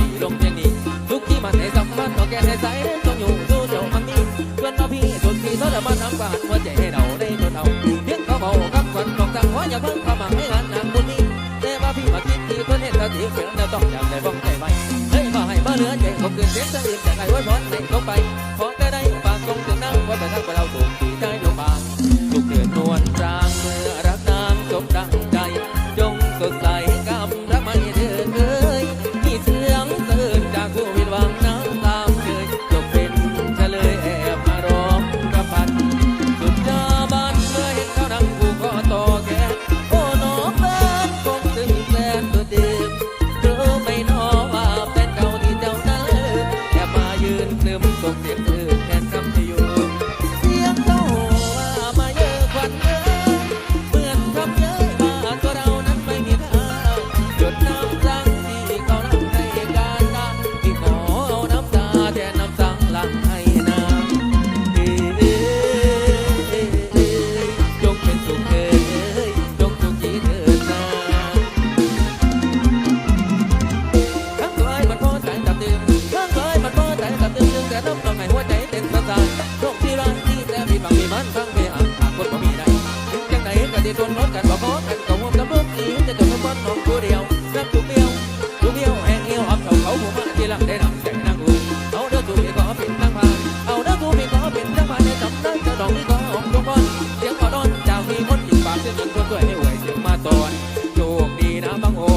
พี่ทุกที่มาในสมพันธ์ต่อแกในสายต้องอยู่ดูเจ้ามังนี่เพื่อนเาพี่สุดที่ทรมานน้ำปานหัวใจเราได้ทนเอาเพียงเขาบากับคนตกต่างหัวอย่าเพิ่งเข้ามาให้งานนางคนนี้แต่ว่าพี่มาคิดที่เพื่อนเห็นแาดีเพื่อเราต้องอยากได้บ้องใจไหเฮ้ยมาให้มาเหลือใจผมเกินเสียงสะอื้นจากไอ้ไวอนเด็ลงไป มส่งเสียงเธอานฟังเบียร์หากคนบ่มีได้ถึงจังไหนก็ได้ทนรถกันบ่พอกันก็ห่วงกับเบิ้งจะต้องบ้านน้องผู้เดียวรับทุกเดียวทุกเดียวแห่งเดียวหอมเท่าเขาผู้มาที่ลังได้นำแต่นางอุ่นเอาเด้อทุกเดียก็เป็นนางพานเอาเด้อทุกเดียก็เป็นนางพานในจำได้จะดองนี้ก็หอมทุกคนเสียงก็ดอนจะกมีคนอีกปากเสียงจนคนด้วยให้ไหวเสียงมาตอนโชคดีนะบางโอ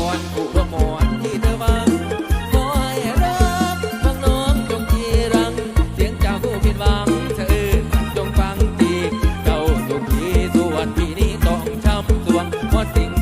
what thing.